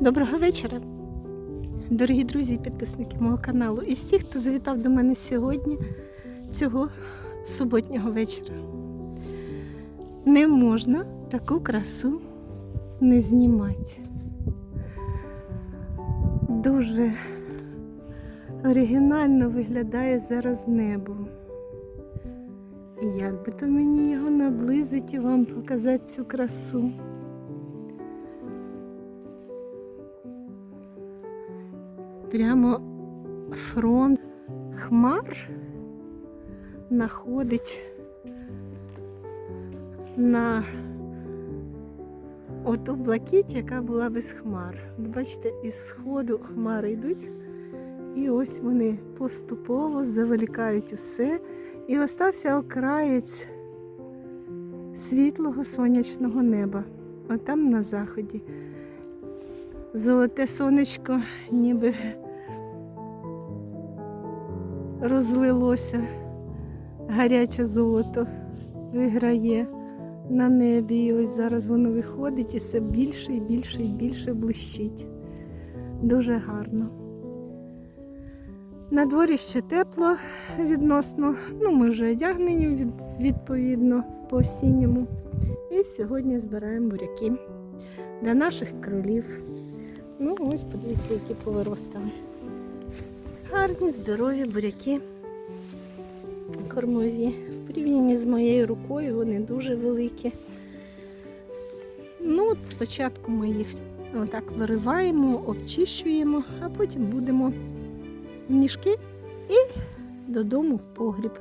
Доброго вечора, дорогі друзі і підписники мого каналу і всі, хто завітав до мене сьогодні, цього суботнього вечора. Не можна таку красу не знімати. Дуже оригінально виглядає зараз небо. І як би то мені його наблизити і вам показати цю красу. Прямо фронт хмар находить на оту блакить, яка була без хмар. Бачите, із сходу хмари йдуть, і ось вони поступово завеликають усе. І остався окраєць світлого сонячного неба. Отам на заході. Золоте сонечко ніби розлилося, гаряче золото виграє на небі. І ось зараз воно виходить і все більше і більше і більше блищить. Дуже гарно. На дворі ще тепло відносно, ну ми вже одягнені відповідно по осінньому. І сьогодні збираємо буряки для наших кролів. Ну, ось подивіться, які повиростали. Гарні, здорові буряки кормові. В порівнянні з моєю рукою вони дуже великі. Ну, от спочатку ми їх отак вириваємо, обчищуємо, а потім будемо в мішки і додому в погріб.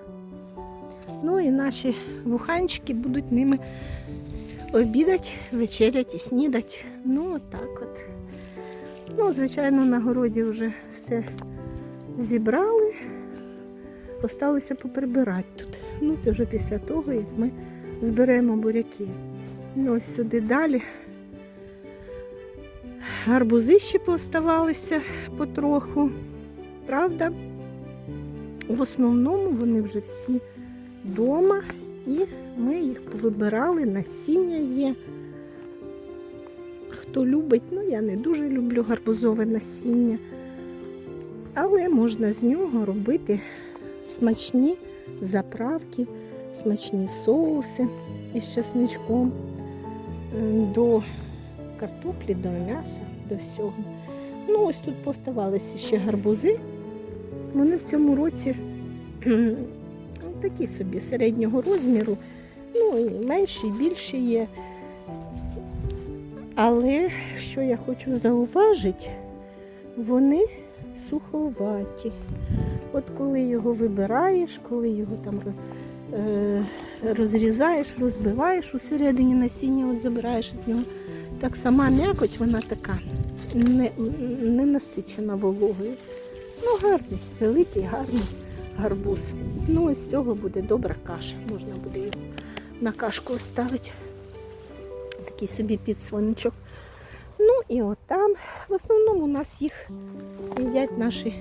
Ну і наші вуханчики будуть ними обідати, вечерять і снідати. Ну, отак от. Ну, звичайно, на городі вже все зібрали. Осталося поприбирати тут. Ну, це вже після того, як ми зберемо буряки. Ну, ось сюди далі. Гарбузи ще пооставалися потроху. Правда, в основному вони вже всі вдома, і ми їх повибирали, насіння є. Хто любить, ну я не дуже люблю гарбузове насіння, але можна з нього робити смачні заправки, смачні соуси із чесничком до картоплі, до м'яса, до всього. Ну, ось тут поставалися ще гарбузи. Вони в цьому році такі собі середнього розміру. Ну, і менші, і більші є. Але що я хочу зауважити, вони суховаті. От коли його вибираєш, коли його там е, розрізаєш, розбиваєш усередині насіння, от забираєш з нього. Так сама м'якоть, вона така не, не насичена вологою. Ну, гарний, великий, гарний гарбуз. Ну, ось з цього буде добра каша. Можна буде його на кашку оставити. Такий собі підсвиничок. Ну і от там в основному у нас їх їдять наші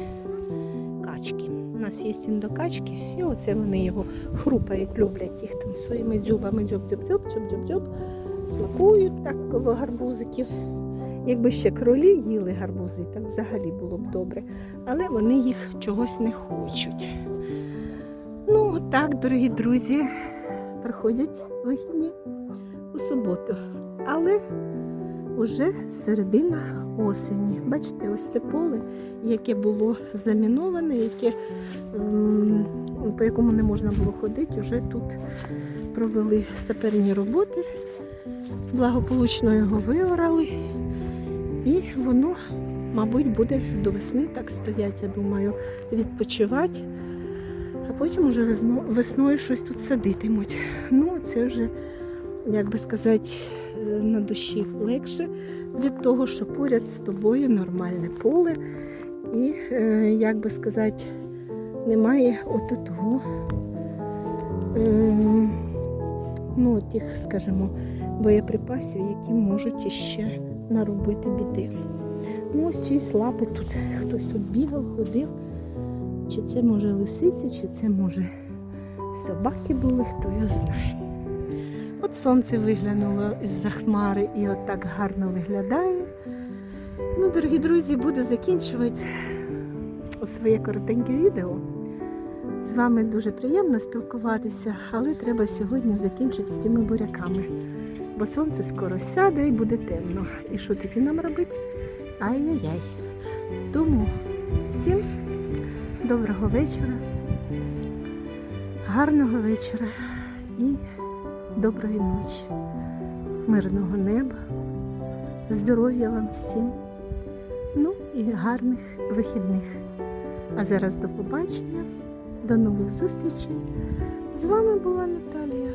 качки. У нас є індокачки, і оце вони його хрупають, люблять їх там своїми дзюбами, дзюб-дзюб-дзюб, дзюб-дзюб-дзюб, смакують так коло гарбузиків. Якби ще кролі їли гарбузи, так взагалі було б добре. Але вони їх чогось не хочуть. Ну, так, дорогі друзі, проходять вихідні у суботу. Але вже середина осені. Бачите, ось це поле, яке було заміноване, яке, по якому не можна було ходити, вже тут провели саперні роботи, благополучно його виорали. І воно, мабуть, буде до весни так стоять, я думаю, відпочивати. А потім уже весною щось тут садитимуть. Ну, це вже, як би сказати, е, на душі легше від того, що поряд з тобою нормальне поле. І, е, як би сказати, немає от того, ем, ну, тих, скажімо, боєприпасів, які можуть іще наробити біди. Ну, ось чиїсь лапи тут. Хтось тут бігав, ходив. Чи це може лисиці, чи це може собаки були, хто його знає. От сонце виглянуло з-за хмари і от так гарно виглядає. Ну, дорогі друзі, буду закінчувати своє коротеньке відео. З вами дуже приємно спілкуватися, але треба сьогодні закінчити з цими буряками. Бо сонце скоро сяде і буде темно. І що таки нам робити? Ай-яй-яй. Тому всім доброго вечора, гарного вечора і доброї ночі, мирного неба, здоров'я вам всім, ну і гарних вихідних. А зараз до побачення, до нових зустрічей. З вами була Наталя.